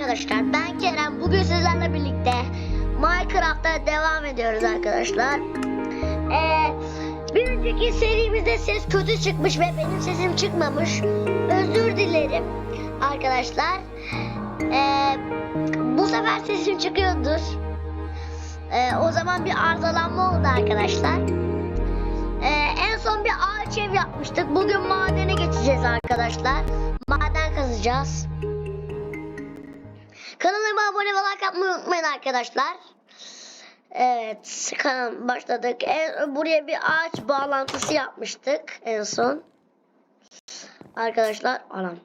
arkadaşlar ben Kerem bugün sizlerle birlikte Minecraft'ta devam ediyoruz arkadaşlar. Ee, bir önceki serimizde ses kötü çıkmış ve benim sesim çıkmamış. Özür dilerim arkadaşlar. Ee, bu sefer sesim çıkıyordur. Ee, o zaman bir arızalanma oldu arkadaşlar. Ee, en son bir ağaç ev yapmıştık. Bugün madene geçeceğiz arkadaşlar. Maden kazacağız. Kanalıma abone ve like yapmayı unutmayın arkadaşlar. Evet, kanal başladık. En, buraya bir ağaç bağlantısı yapmıştık en son. Arkadaşlar, anam.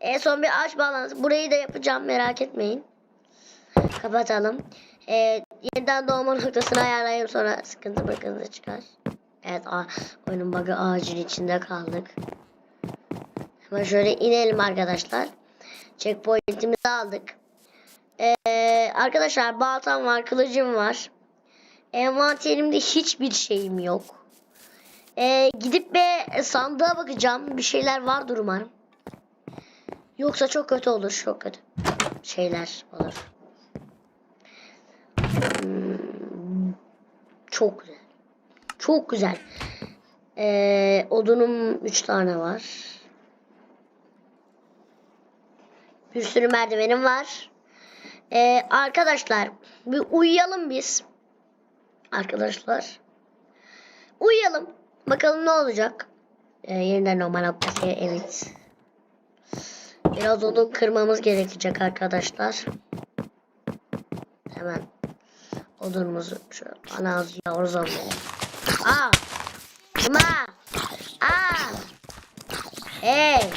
En son bir ağaç bağlantısı. Burayı da yapacağım merak etmeyin. Kapatalım. Ee, yeniden doğma noktasını ayarlayayım sonra sıkıntı bakıntı çıkar. Evet, oyunun bug'ı ağacın içinde kaldık. Hemen şöyle inelim arkadaşlar. Checkpoint'imizi aldık. Ee, arkadaşlar baltam var, kılıcım var. Envanterimde hiçbir şeyim yok. Ee, gidip bir sandığa bakacağım. Bir şeyler vardır umarım. Yoksa çok kötü olur, çok kötü şeyler olur. Hmm, çok güzel. Çok güzel. Ee, odunum 3 tane var. Bir sürü merdivenim var. Ee, arkadaşlar bir uyuyalım biz. Arkadaşlar. Uyuyalım. Bakalım ne olacak. Ee, yeniden normal noktası evet. Biraz odun kırmamız gerekecek arkadaşlar. Hemen odunumuzu şöyle ana az yavuz oldu. Aa! Kırma! Aa! Hey!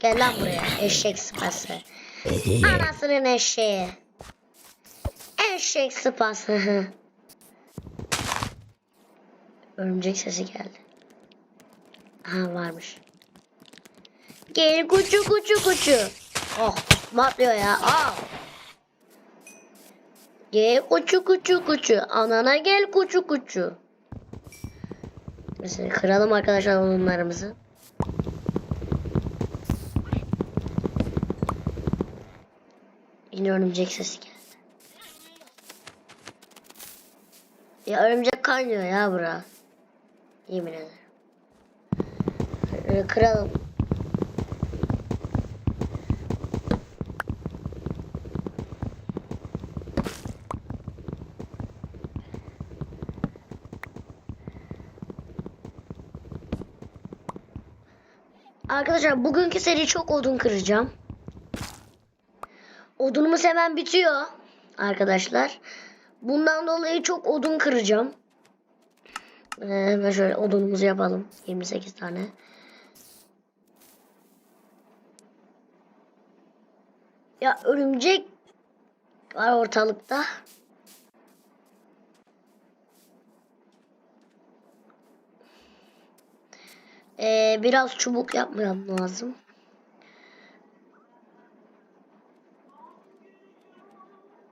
Gel lan buraya eşek sıpası. Anasının eşeği. Eşek sıpası. Örümcek sesi geldi. Ha varmış. Gel kuçu kuçu kuçu. Oh matlıyor ya. Aa. Gel kuçu kuçu kuçu. Anana gel kuçu kuçu. Mesela kıralım arkadaşlar odunlarımızı. Yine örümcek sesi geldi. Ya örümcek kaynıyor ya bura. Yemin ederim. Kıralım. Arkadaşlar bugünkü seri çok odun kıracağım. Odunumuz hemen bitiyor arkadaşlar. Bundan dolayı çok odun kıracağım. Hemen şöyle odunumuzu yapalım. 28 tane. Ya örümcek var ortalıkta. Ee, biraz çubuk yapmam lazım.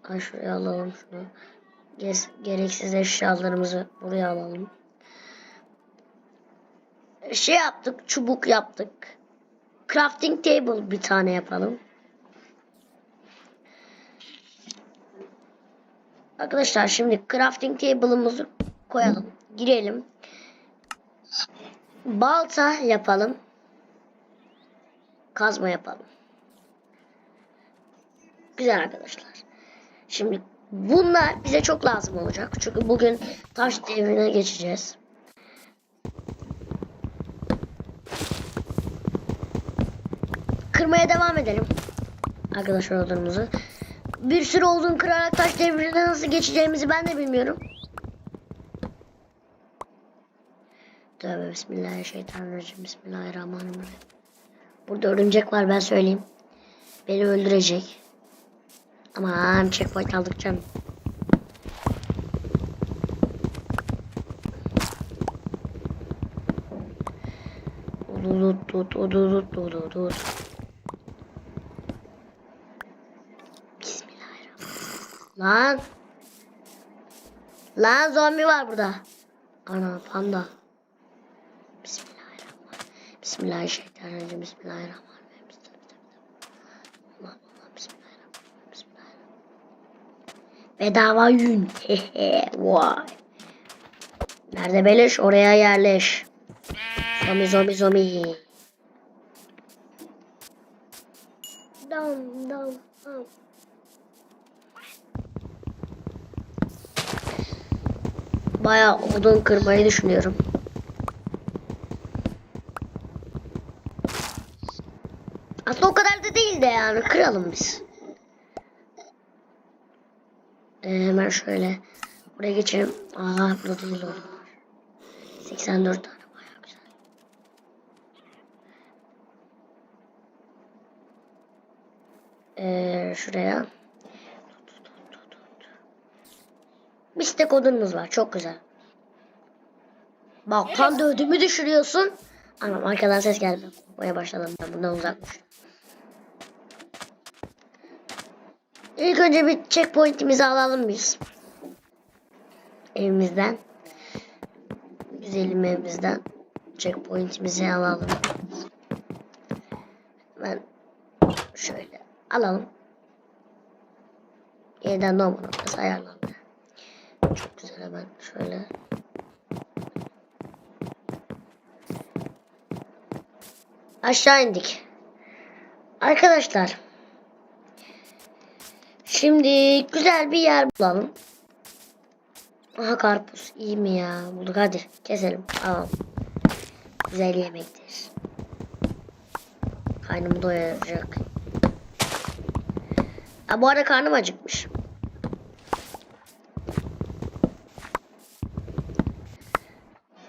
Ay şuraya alalım şunu. Gereksiz eşyalarımızı buraya alalım. Şey yaptık, çubuk yaptık. Crafting table bir tane yapalım. Arkadaşlar şimdi crafting table'ımızı koyalım. Girelim. Balta yapalım. Kazma yapalım. Güzel arkadaşlar. Şimdi bunlar bize çok lazım olacak. Çünkü bugün taş devrine geçeceğiz. Kırmaya devam edelim. Arkadaşlar odunumuzu. Bir sürü odun kırarak taş devrine nasıl geçeceğimizi ben de bilmiyorum. Tövbe bismillahirrahmanirrahim. Bismillahirrahmanirrahim. Burada örümcek var ben söyleyeyim. Beni öldürecek. Aman checkpoint aldık canım. Ududut ududut ududut. Bismillahirrahmanirrahim. Lan. Lan zombi var burada. Ana panda. Bismillahirrahmanirrahim. Bismillahirrahmanirrahim. Bismillahirrahmanirrahim. Bedava yün. Vay. Nerede beleş? Oraya yerleş. Zombie zombie zombie. Dam dam dam. Bayağı odun kırmayı düşünüyorum. Aslında o kadar da değil de yani kıralım biz. Ee, hemen şöyle buraya geçelim. Aa burada odun var. 84 tane bayağı güzel. Ee, şuraya. Bir stek odunumuz var. Çok güzel. Bak tam da ödümü düşürüyorsun. Anam arkadan ses geldi. Boya başladım ben bundan uzakmış. İlk önce bir checkpoint'imizi alalım biz. Evimizden. Güzelim evimizden. Checkpoint'imizi alalım. Ben şöyle alalım. Yeniden doğma noktası ayarlandı. Çok güzel hemen şöyle. Aşağı indik. Arkadaşlar. Şimdi güzel bir yer bulalım. Aha karpuz. İyi mi ya? Bulduk hadi. Keselim. Alalım. Güzel yemektir. Karnımı doyuracak. Ha, bu arada karnım acıkmış.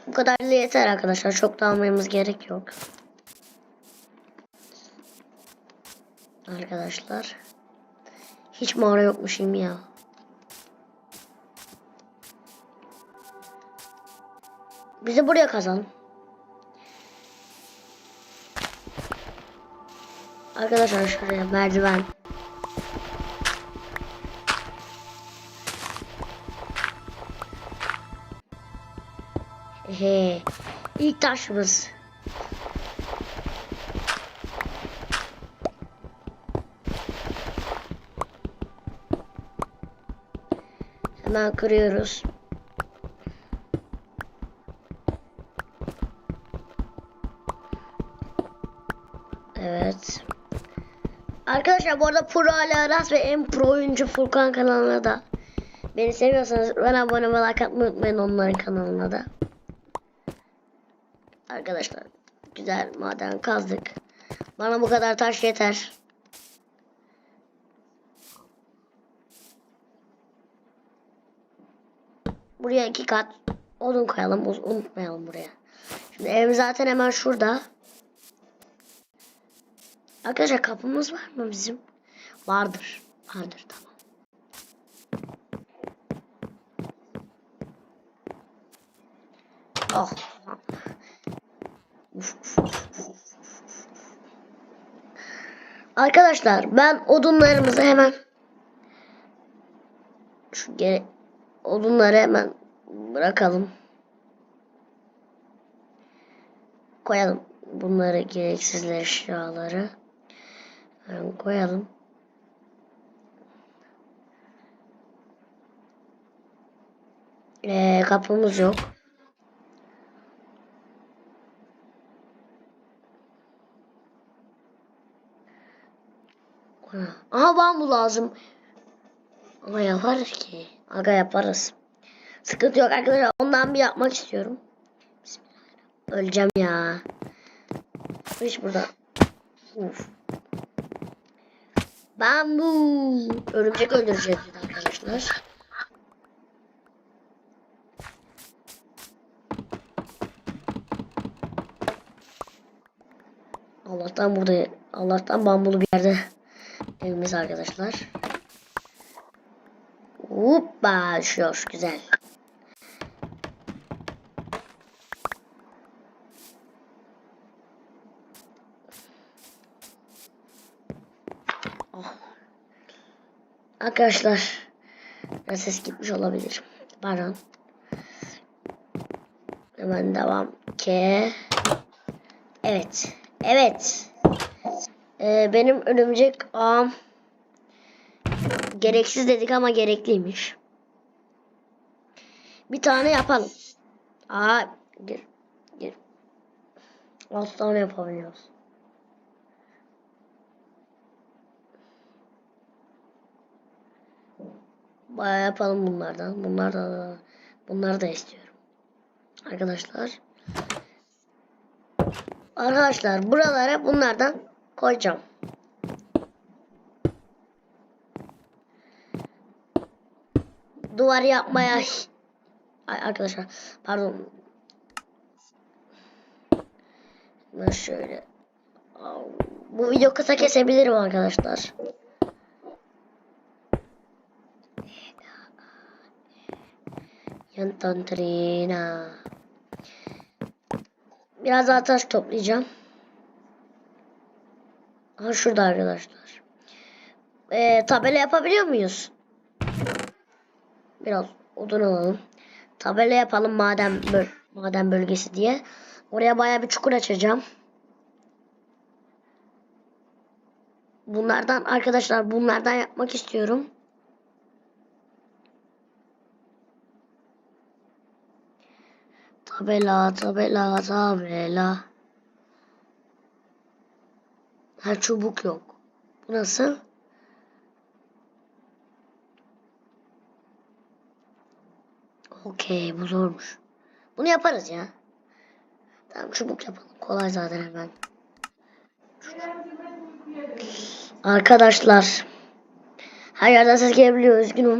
Bu kadar da yeter arkadaşlar. Çok da almamız gerek yok. Arkadaşlar. Hiç mağara yokmuşum ya. Bizi buraya kazalım. Arkadaşlar şuraya merdiven. He. İlk taşımız. Hemen kırıyoruz. Evet. Arkadaşlar bu arada Pro Ali Aras ve en pro oyuncu Furkan kanalına da beni seviyorsanız ben abone ve like atmayı unutmayın onların kanalına da. Arkadaşlar güzel maden kazdık. Bana bu kadar taş yeter. Buraya iki kat odun koyalım. Unutmayalım buraya. Şimdi ev zaten hemen şurada. Arkadaşlar kapımız var mı bizim? Vardır. Vardır tamam. Oh. Uf, uf, uf. Arkadaşlar ben odunlarımızı hemen şu geri odunları hemen bırakalım. Koyalım bunları gereksiz eşyaları. Hemen koyalım. Ee, kapımız yok. Aha bambu lazım. Ama yaparız ki. Aga yaparız. Sıkıntı yok arkadaşlar. Ondan bir yapmak istiyorum. Bismillahirrahmanirrahim. Öleceğim ya. Hiç burada. Uf. Bambu. Örümcek öldüreceğiz arkadaşlar. Allah'tan burada Allah'tan bambulu bir yerde evimiz arkadaşlar. Hoppa düşüyor güzel. Oh. Arkadaşlar ses gitmiş olabilir. Pardon. Hemen devam ki. Evet. Evet. Ee, benim örümcek ağım Gereksiz dedik ama gerekliymiş. Bir tane yapalım. Aa gir. Gir. 6 tane yapabiliyoruz. Bayağı yapalım bunlardan. Bunlar da bunları da istiyorum. Arkadaşlar. Arkadaşlar buralara bunlardan koyacağım. Duvar yapmaya Ay arkadaşlar pardon. Ben şöyle bu video kısa kesebilirim arkadaşlar. Yantantrina. Biraz daha taş toplayacağım. Ha şurada arkadaşlar. Ee, tabela yapabiliyor muyuz? Biraz odun alalım. Tabela yapalım maden böl maden bölgesi diye. Oraya baya bir çukur açacağım. Bunlardan arkadaşlar bunlardan yapmak istiyorum. Tabela, tabela, tabela. Ha çubuk yok. Bu nasıl? Okey bu zormuş. Bunu yaparız ya. Tamam çubuk yapalım. Kolay zaten hemen. Arkadaşlar. Her yerden ses gelebiliyor. Üzgünüm.